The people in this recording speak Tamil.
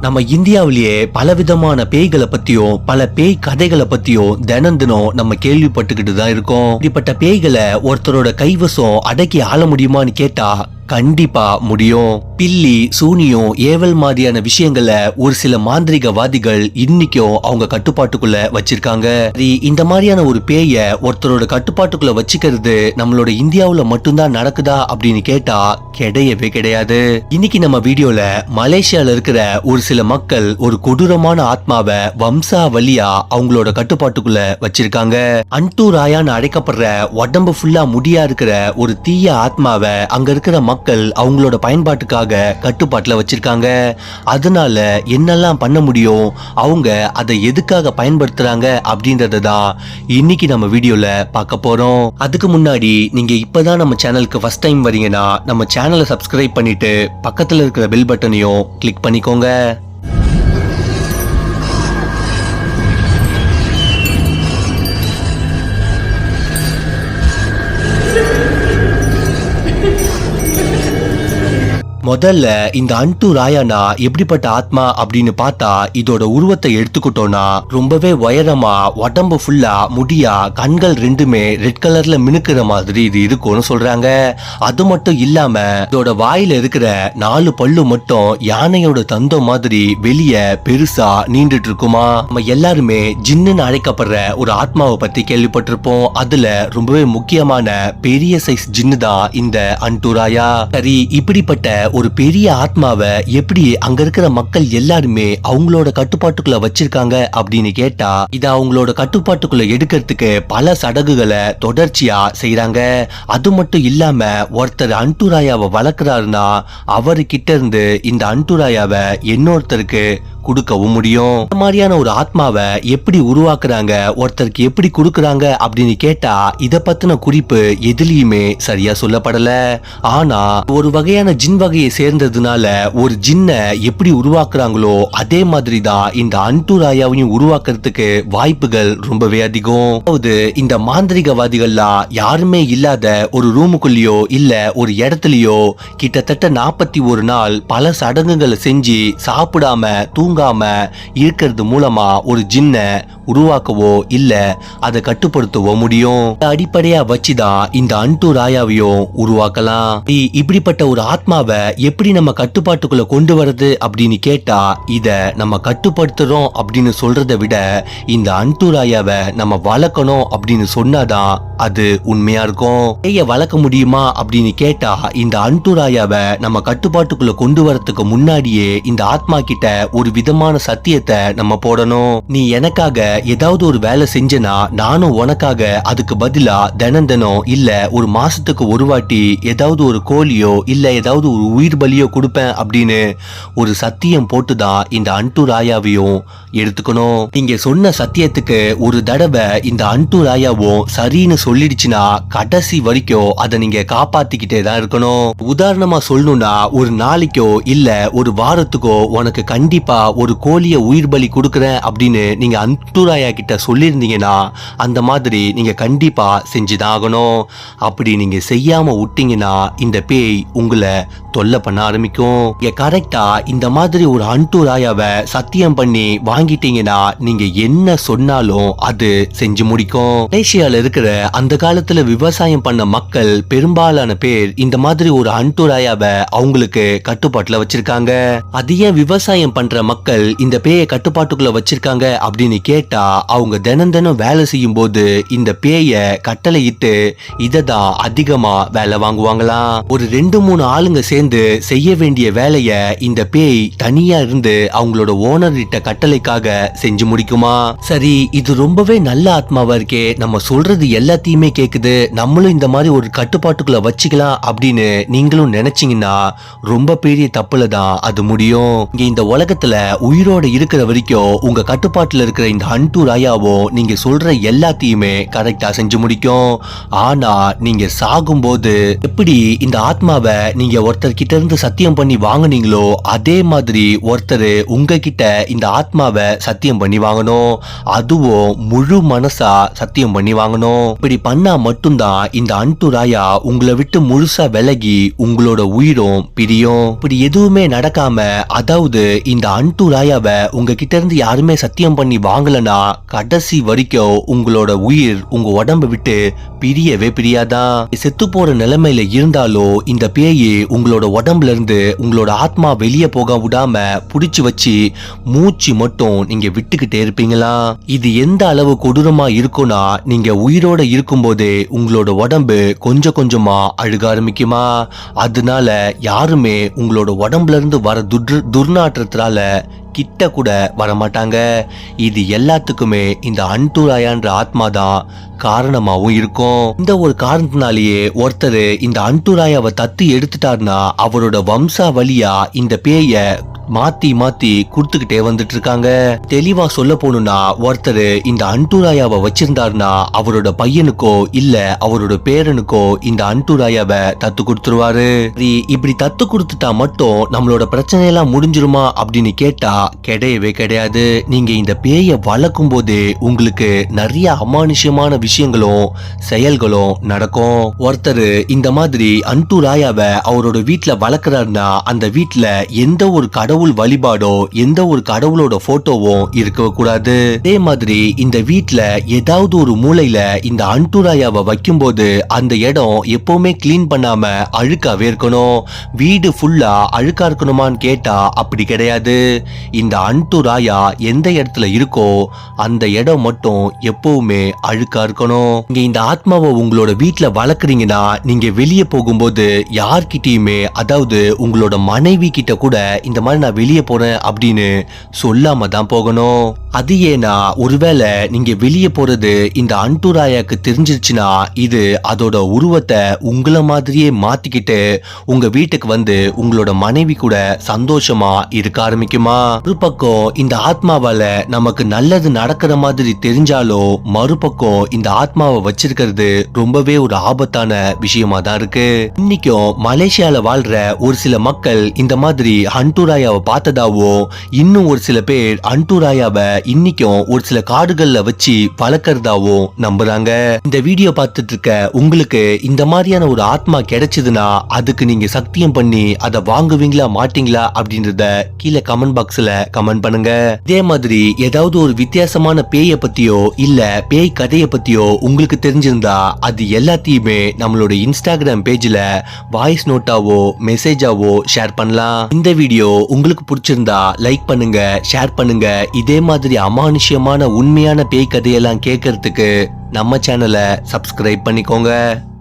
நம்ம இந்தியாவிலேயே பலவிதமான பேய்களை பத்தியும் பல பேய் கதைகளை பத்தியும் தினம் தினம் நம்ம கேள்விப்பட்டுக்கிட்டு தான் இருக்கோம். இப்படிப்பட்ட பேய்களை ஒருத்தரோட கைவசம் அடக்கி ஆள முடியுமான்னு கேட்டா கண்டிப்பா முடியும். பில்லி சூனியம் ஏவல் மாதிரியான விஷயங்களை ஒரு சில மாந்திரிகவாதிகள் இன்னைக்கும் அவங்க கட்டுப்பாட்டுக்குள்ள வச்சிருக்காங்க. இந்த மாதிரியான ஒரு பேய ஒருத்தரோட கட்டுப்பாட்டுக்குள்ள வச்சுக்கிறது நம்மளோட இந்தியாவுல மட்டும்தான் நடக்குதா அப்படின்னு கேட்டா கிடையவே கிடையாது. இன்னைக்கு நம்ம வீடியோல மலேசியால இருக்கிற ஒரு சில மக்கள் ஒரு கொடூரமான ஆத்மாவை வம்சாவளியா அவங்களோட கட்டுப்பாட்டுக்குள்ள வச்சிருக்காங்க. அன்டூ ராயான்னு அழைக்கப்படுற உடம்பு ஃபுல்லா முடியா இருக்கிற ஒரு தீய ஆத்மாவை அங்க இருக்கிற மக்கள் மக்கள் அவங்களோட பயன்பாட்டுக்காக கட்டுப்பாட்டில் வச்சிருக்காங்க. அதனால என்னெல்லாம் பண்ண முடியும் அவங்க அதை எதுக்காக பயன்படுத்துறாங்க அப்படின்றத தான் இன்னைக்கு நம்ம வீடியோவில் பார்க்க போகிறோம் அதுக்கு முன்னாடி நீங்கள் இப்போ தான் நம்ம சேனலுக்கு ஃபர்ஸ்ட் டைம் வரீங்கன்னா நம்ம சேனலை சப்ஸ்கிரைப் பண்ணிட்டு பக்கத்தில் இருக்கிற பெல் பட்டனையும் கிளிக் பண்ணிக்கோங்க. முதல்ல இந்த அன்டு ராயானா எப்படிப்பட்ட ஆத்மா அப்படின்னு பார்த்தா இதோட உருவத்தை எடுத்துக்கிட்டோம்னா ரொம்பவே உயரமா உடம்பு ஃபுல்லா முடியா கண்கள் ரெண்டுமே ரெட் கலர்ல மினுக்கிற மாதிரி இது இருக்கும்னு சொல்றாங்க. அது மட்டும் இல்லாம இதோட வாயில இருக்கிற நாலு பல்லு மட்டும் யானையோட தந்தம் மாதிரி வெளிய பெருசா நீண்டுட்டு இருக்குமா? நம்ம எல்லாருமே ஜின்னுன்னு அழைக்கப்படுற ஒரு ஆத்மாவை பத்தி கேள்விப்பட்டிருப்போம். அதுல ரொம்பவே முக்கியமான பெரிய சைஸ் ஜின்னு தான் இந்த அன்டுராயா சரி இப்படிப்பட்ட ஒரு பெரிய ஆத்மாவை எப்படி அங்க இருக்கிற மக்கள் எல்லாருமே அவங்களோட கட்டுப்பாட்டுக்குள்ள வச்சிருக்காங்க அப்படின்னு கேட்டா இதை அவங்களோட கட்டுப்பாட்டுக்குள்ள எடுக்கிறதுக்கு பல சடங்குகளை தொடர்ச்சியா செய்யறாங்க அது மட்டும் இல்லாம ஒருத்தர் அன்டுராயாவை வளர்க்குறாருன்னா அவர்கிட்ட இருந்து இந்த அன்டுராயாவை இன்னொருத்தருக்கு கொடுக்கவும் முடியும். இந்த மாதிரியான ஒரு ஆத்மாவை எப்படி உருவாக்குறாங்க? ஒருத்தருக்கு எப்படி கொடுக்கறாங்க? அப்படின்னு கேட்டா இத பத்தின குறிப்பு எதுலயுமே சரியா சொல்லப்படல. ஆனா ஒரு வகையான ஜின் வகையை சேர்ந்ததுனால ஒரு ஜின்னை எப்படி உருவாக்குறாங்களோ அதே மாதிரி தான் இந்த அன்டூராயாவையும் உருவாக்குறதுக்கு வாய்ப்புகள் ரொம்பவே அதிகம். அதாவது இந்த மாந்திரிகவாதிகள்லாம் யாருமே இல்லாத ஒரு ரூமுக்குள்ளேயோ இல்ல ஒரு இடத்துலயோ கிட்டத்தட்ட நாற்பத்தி ஒரு நாள் பல சடங்குகளை செஞ்சு சாப்பிடாம தூங்காம இருக்கிறது மூலமா ஒரு ஜின்னை உருவாக்கவோ இல்ல அதை கட்டுப்படுத்தவோ முடியும்? அடிப்படையா வச்சுதான் இந்த அன்டு ராயாவையும் உருவாக்கலாம்? இப்படிப்பட்ட ஒரு ஆத்மாவை எப்படி நம்ம கட்டுப்பாட்டுக்குள்ள கொண்டு வரது அப்படின்னு கேட்டா இத நம்ம கட்டுப்படுத்துறோம் அப்படின்னு சொல்றதை விட இந்த அன்டு ராயாவை நம்ம வளர்க்கணும் அப்படின்னு சொன்னாதான் அது உண்மையா இருக்கும்? பேய வளர்க்க முடியுமா அப்படின்னு கேட்டா இந்த அன்டு ராயாவை நம்ம கட்டுப்பாட்டுக்குள்ள கொண்டு வரதுக்கு முன்னாடியே இந்த ஆத்மா கிட்ட ஒரு விதமான சத்தியத்தை நம்ம போடணும். நீ எனக்காக ஏதாவது ஒரு வேலை செஞ்சனா நானும் உனக்காக அதுக்கு பதிலா தினம் தினம் இல்ல ஒரு மாசத்துக்கு ஒரு வாட்டி ஏதாவது ஒரு கோழியோ இல்ல ஏதாவது ஒரு உயிர் பலியோ கொடுப்பேன் அப்படின்னு ஒரு சத்தியம் போட்டுதான் இந்த அன்டு ராயாவையும் எடுத்துக்கணும். நீங்க சொன்ன சத்தியத்துக்கு ஒரு தடவை இந்த அன்டு ராயாவும் சரின்னு சொல்லிடுச்சுன்னா கடைசி வரைக்கும் அதை நீங்க காப்பாத்திக்கிட்டே தான் இருக்கணும். உதாரணமா சொல்லணும்னா ஒரு நாளைக்கோ இல்ல ஒரு வாரத்துக்கோ உனக்கு கண்டிப்பா ஒரு கோழிய உயிர் பலி கொடுக்குறேன் அப்படின்னு நீங்க அன்டுராயா கிட்ட சொல்லியிருந்தீங்கன்னா அந்த மாதிரி நீங்க கண்டிப்பா செஞ்சுதான் ஆகணும் அப்படி நீங்க செய்யாம விட்டீங்கன்னா இந்த பேய் உங்களை தொல்லை பண்ண ஆரம்பிக்கும். கரெக்டா இந்த மாதிரி ஒரு அன்டுராயாவை சத்தியம் பண்ணி வாங்கிட்டீங்கன்னா நீங்க என்ன சொன்னாலும் அது செஞ்சு முடிக்கும். மலேசியால இருக்கிற அந்த காலத்துல விவசாயம் பண்ண மக்கள் பெரும்பாலான பேர் இந்த மாதிரி ஒரு அன்டுராயாவை அவங்களுக்கு கட்டுப்பாட்டுல வச்சிருக்காங்க. அது ஏன் விவசாயம் பண்ற மக்கள் இந்த பேயை கட்டுப்பாட்டுக்குள்ள வச்சிருக்காங்க அப்படின்னு கேட்டா அவங்க தினம் தினம் வேலை செய்யும் போது இந்த பேய கட்டளையிட்டு இதை தான் அதிகமா வேலை வாங்குவாங்களாம் ஒரு ரெண்டு மூணு ஆளுங்க சேர்ந்து செய்ய வேண்டிய வேலைய இந்த பேய் தனியா இருந்து அவங்களோட ஓனர் கிட்ட கட்டளைக்காக செஞ்சு முடிக்குமா? சரி இது ரொம்பவே நல்ல ஆத்மாவா இருக்கே. நம்ம சொல்றது எல்லாத்தையுமே கேக்குது. நம்மளும் இந்த மாதிரி ஒரு கட்டுப்பாட்டுக்குள்ள வச்சுக்கலாம் அப்படின்னு நீங்களும் நினைச்சீங்கன்னா ரொம்ப பெரிய தப்புல தான் அது முடியும். இங்க இந்த உலகத்துல உயிரோட இருக்கிற வரைக்கும் உங்க கட்டுப்பாட்டுல இருக்கிற இந்த மண்டு ராயாவோ நீங்க சொல்ற எல்லாத்தையுமே கரெக்டா செஞ்சு முடிக்கும். ஆனா நீங்க சாகும்போது எப்படி இந்த ஆத்மாவை நீங்க ஒருத்தர் கிட்ட இருந்து சத்தியம் பண்ணி வாங்குனீங்களோ அதே மாதிரி ஒருத்தர் உங்ககிட்ட இந்த ஆத்மாவை சத்தியம் பண்ணி வாங்கணும். அதுவும் முழு மனசா சத்தியம் பண்ணி வாங்கணும். இப்படி பண்ணா மட்டும்தான் இந்த அன்டு ராயா உங்களை விட்டு முழுசா விலகி உங்களோட உயிரும் பிரியும். இப்படி எதுவுமே நடக்காம அதாவது இந்த அன்டு ராயாவை உங்ககிட்ட இருந்து யாருமே சத்தியம் பண்ணி வாங்கலனா கடைசி வரைக்கும் உங்களோட உயிர் உங்க உடம்ப விட்டு பிரியவே பிரியாதா? செத்து போற நிலைமையில இருந்தாலோ இந்த பேயே உங்களோட உடம்புல இருந்து உங்களோட ஆத்மா வெளியே போக விடாம புடிச்சு வச்சு மூச்சு மட்டும் நீங்க விட்டுக்கிட்டே இருப்பீங்களா? இது எந்த அளவு கொடூரமா இருக்கும்னா நீங்க உயிரோட இருக்கும்போதே உங்களோட உடம்பு கொஞ்சம் கொஞ்சமா அழுக ஆரம்பிக்குமா? அதனால யாருமே உங்களோட உடம்புல இருந்து வர துர் துர்நாற்றத்தினால கிட்ட கூட வரமாட்டாங்க. இது எல்லாத்துக்குமே இந்த அன்டூராயான்ற ஆத்மா தான் காரணமாகவும் இருக்கும். இந்த ஒரு காரணத்தினாலேயே ஒருத்தர் இந்த அன்டூராயாவை தத்து எடுத்துட்டாருன்னா அவரோட வம்சா வழியா இந்த பேய மாத்தி மாத்தி கொடுத்துக்கிட்டே வந்துட்டு இருக்காங்க தெளிவா சொல்ல போகணும்னா ஒருத்தர் இந்த அன்டூராயாவை வச்சிருந்தாருன்னா அவரோட பையனுக்கோ இல்ல அவரோட பேரனுக்கோ இந்த அன்டூராயாவை தத்து கொடுத்துருவாரு. இப்படி தத்து கொடுத்துட்டா மட்டும் நம்மளோட பிரச்சனை எல்லாம் முடிஞ்சிருமா அப்படின்னு கேட்டா கிடையவே கிடையாது. நீங்க இந்த பேயை வளர்க்கும் போது உங்களுக்கு நிறைய அமானுஷ்யமான விஷயங்களும் செயல்களும் நடக்கும். ஒருத்தர் இந்த மாதிரி அன்டு ராயாவை அவரோட வீட்டுல வளர்க்குறாருன்னா அந்த வீட்டுல எந்த ஒரு கடவுள் வழிபாடோ எந்த ஒரு கடவுளோட போட்டோவோ இருக்க கூடாது. அதே மாதிரி இந்த வீட்டுல ஏதாவது ஒரு மூலையில இந்த அன்டு வைக்கும் போது அந்த இடம் எப்பவுமே கிளீன் பண்ணாம அழுக்காவே இருக்கணும். வீடு ஃபுல்லா அழுக்கா இருக்கணுமான்னு கேட்டா அப்படி கிடையாது. இந்த அன்டு ராயா எந்த இடத்துல இருக்கோ அந்த இடம் மட்டும் எப்பவுமே அழுக்கா இருக்கணும். நீங்க இந்த ஆத்மாவை உங்களோட வீட்டுல வளர்க்குறீங்கன்னா நீங்க வெளியே போகும்போது யார்கிட்டயுமே அதாவது உங்களோட மனைவி கிட்ட கூட இந்த மாதிரி நான் வெளியே போறேன் அப்படின்னு சொல்லாம தான் போகணும். அது ஏன்னா ஒருவேளை நீங்க வெளியே போறது இந்த அன்டுராயாக்கு தெரிஞ்சிருச்சுன்னா இது அதோட உருவத்தை உங்கள மாதிரியே மாத்திக்கிட்டு உங்க வீட்டுக்கு வந்து உங்களோட மனைவி கூட சந்தோஷமா இருக்க ஆரம்பிக்குமா? ஒரு பக்கம் இந்த ஆத்மாவால நமக்கு நல்லது நடக்கிற மாதிரி தெரிஞ்சாலோ மறுபக்கம் இந்த ஆத்மாவை வச்சிருக்கிறது ரொம்பவே ஒரு ஆபத்தான விஷயமா தான் இருக்கு. இன்னைக்கும் மலேசியால வாழ்ற ஒரு சில மக்கள் இந்த மாதிரி அன்டுராயாவை பார்த்ததாவோ இன்னும் ஒரு சில பேர் அன்டூராயாவை இன்னைக்கும் ஒரு சில காடுகள்ல வச்சு வளர்க்கறதாவோ நம்புறாங்க. இந்த வீடியோ பார்த்துட்டு இருக்க உங்களுக்கு இந்த மாதிரியான ஒரு ஆத்மா கிடைச்சதுன்னா அதுக்கு நீங்க சத்தியம் பண்ணி அதை வாங்குவீங்களா மாட்டீங்களா அப்படின்றத கீழே கமெண்ட் பாக்ஸ்ல கமெண்ட் பண்ணுங்க. இதே மாதிரி ஏதாவது ஒரு வித்தியாசமான பேய பத்தியோ இல்ல பேய் கதையை பத்தியோ உங்களுக்கு தெரிஞ்சிருந்தா அது எல்லாத்தையுமே நம்மளோட இன்ஸ்டாகிராம் பேஜ்ல வாய்ஸ் நோட்டாவோ மெசேஜாவோ ஷேர் பண்ணலாம். இந்த வீடியோ உங்களுக்கு பிடிச்சிருந்தா லைக் பண்ணுங்க ஷேர் பண்ணுங்க. இதே மாதிரி அமானுஷ்யமான உண்மையான பேய் கதையெல்லாம் கேட்கறதுக்கு நம்ம சேனலை சப்ஸ்கிரைப் பண்ணிக்கோங்க.